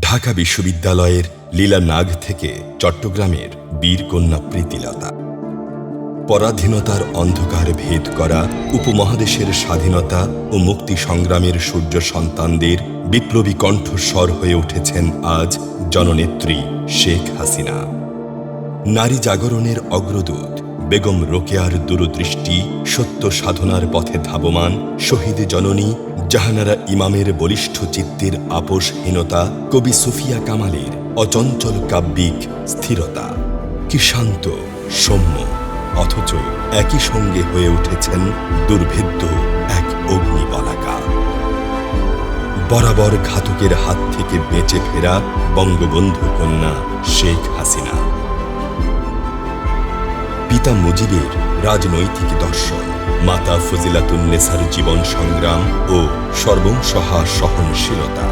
ঢাকা বিশ্ববিদ্যালয়ের লীলা নাগ থেকে চট্টগ্রামের বীরকন্যা প্রীতিলতা। পরাধীনতার অন্ধকার ভেদ করা উপমহাদেশের স্বাধীনতা ও মুক্তি সংগ্রামের সূর্য সন্তানদের বিপ্লবী কণ্ঠস্বর হয়ে উঠেছেন আজ জননেত্রী শেখ হাসিনা। নারী জাগরণের অগ্রদূত বেগম রোকেয়ার দূরদৃষ্টি, সত্য সাধনার পথে ধাবমান, শহীদ জননী, জাহানারা ইমামের বলিষ্ঠ চিত্তের আপোষহীনতা, কবি সুফিয়া কামালের অচঞ্চল কাব্যিক স্থিরতা। কি শান্ত, সৌম্য, অথচ একই সঙ্গে হয়ে উঠেছেন দুর্ভেদ্য এক অগ্নিবলাকা। বরাবর ঘাতকের হাত থেকে বেঁচে ফেরা বঙ্গবন্ধু কন্যা শেখ হাসিনা। পিতা মুজিবের রাজনৈতিক দর্শন। মাতা ফজিলাতুন্নেসার জীবন সংগ্রাম ও সর্বংসহা সহনশীলতা।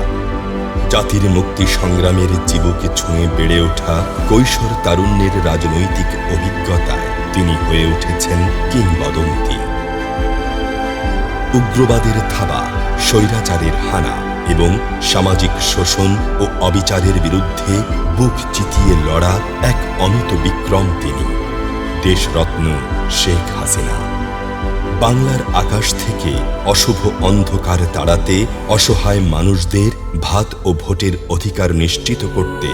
জাতির মুক্তি সংগ্রামের জীবকে ছুঁয়ে বেড়ে ওঠা কৈশোর তারুণ্যের রাজনৈতিক অভিজ্ঞতায় তিনি হয়ে উঠেছেন কিংবদন্তি। উগ্রবাদের থাবা, স্বৈরাচারের হানা এবং সামাজিক শোষণ ও অবিচারের বিরুদ্ধে বুক চিতিয়ে লড়া এক অমিত বিক্রম তিনি। দেশরত্ন শেখ হাসিনা। বাংলার আকাশ থেকে অশুভ অন্ধকার তাড়াতে অসহায় মানুষদের ভাত ও ভোটের অধিকার নিশ্চিত করতে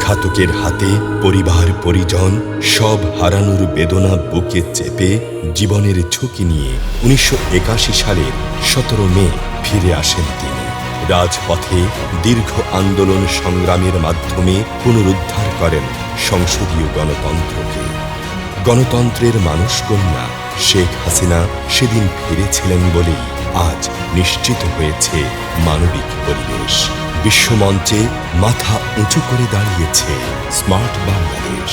ঘাতকের হাতে পরিবার, পরিজন সব হারানোর বেদনা বুকে চেপে জীবনের ঝুঁকি নিয়ে উনিশশো একাশি সালের সতেরো মে ফিরে আসেন তিনি। রাজপথে দীর্ঘ আন্দোলন সংগ্রামের মাধ্যমে পুনরুদ্ধার করেন সংসদীয় গণতন্ত্রকে। গণতন্ত্রের মানুষকন্যা শেখ হাসিনা সেদিন ফিরেছিলেন বলেই আজ নিশ্চিত হয়েছে মানবিক পরিবেশ। বিশ্বমঞ্চে মাথা উঁচু করে দাঁড়িয়েছে স্মার্ট বাংলাদেশ।